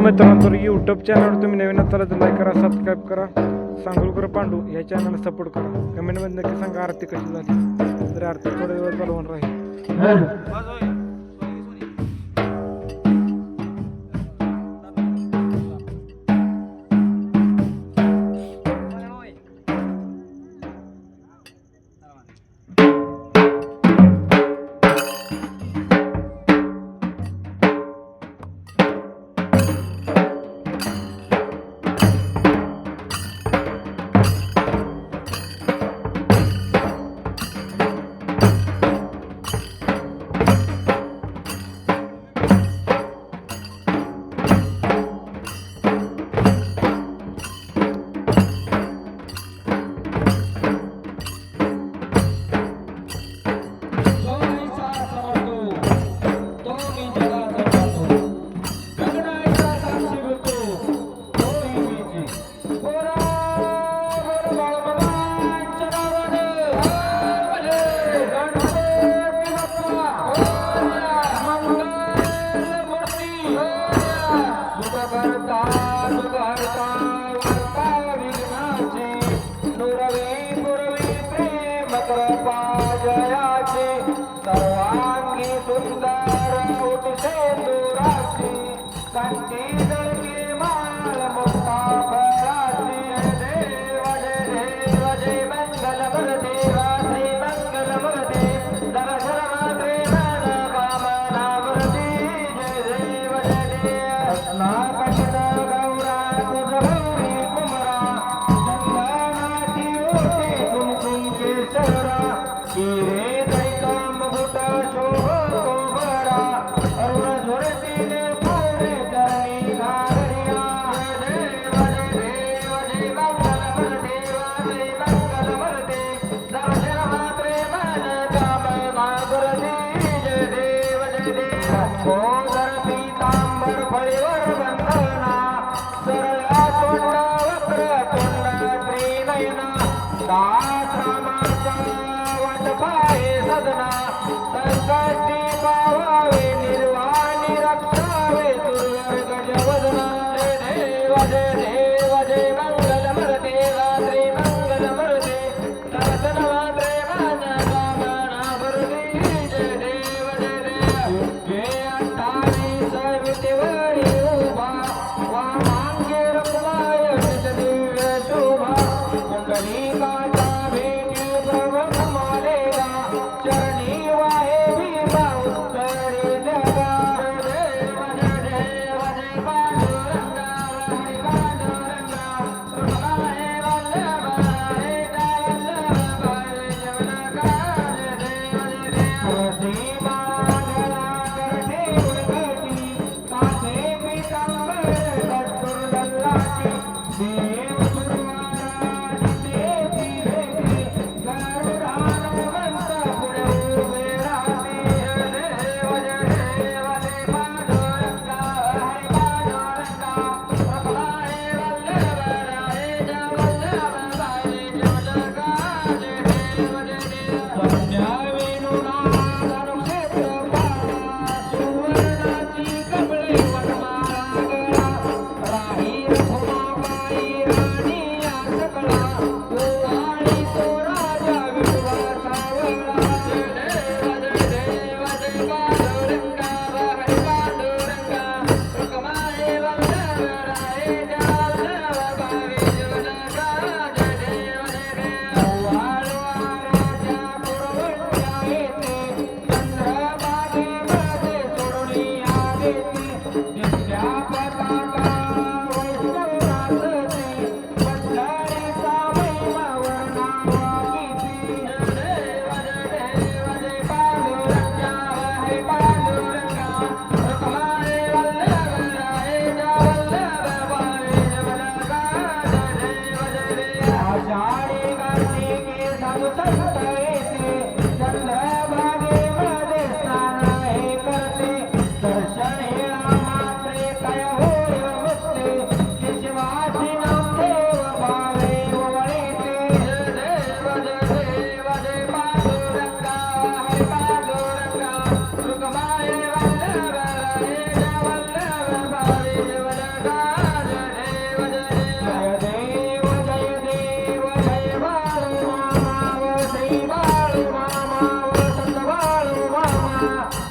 हो मित्रांनो तर यूट्यूब चॅनलवर तुम्ही नवीन असाल तर लाईक करा सबस्क्राईब करा. सांगोलकर पांडू या चॅनलला सपोर्ट करा. कमेंटमध्ये नक्की सांगा आरती कशी झाली. तर आरती थोडे वेळ चालवून राहील. કરતા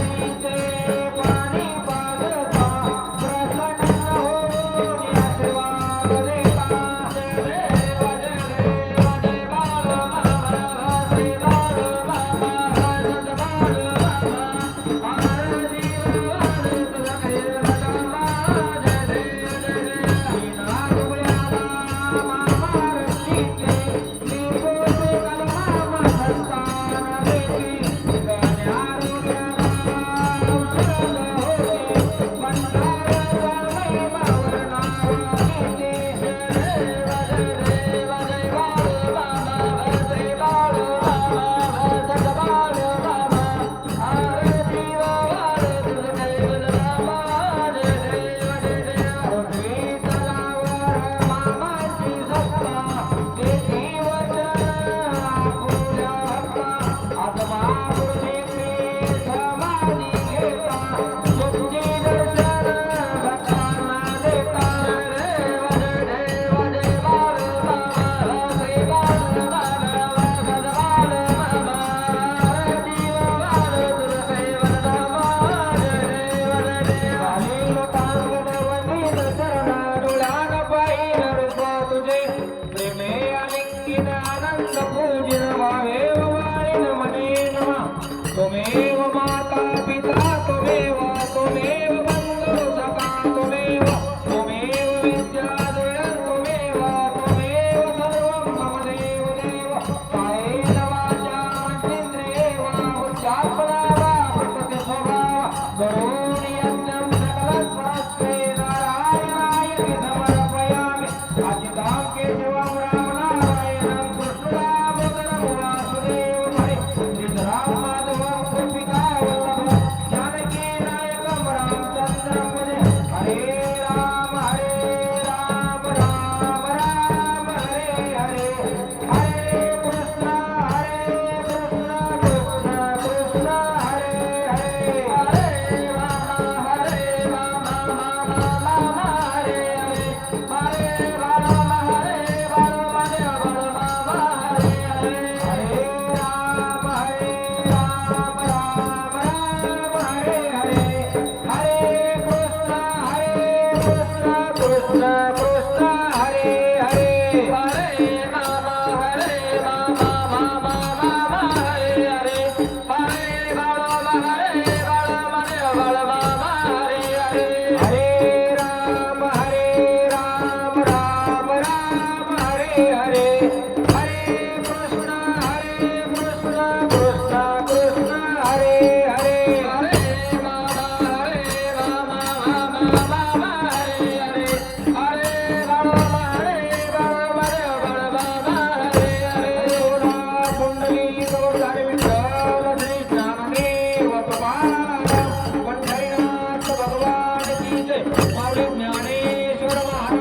Thank you. Thank. বাবা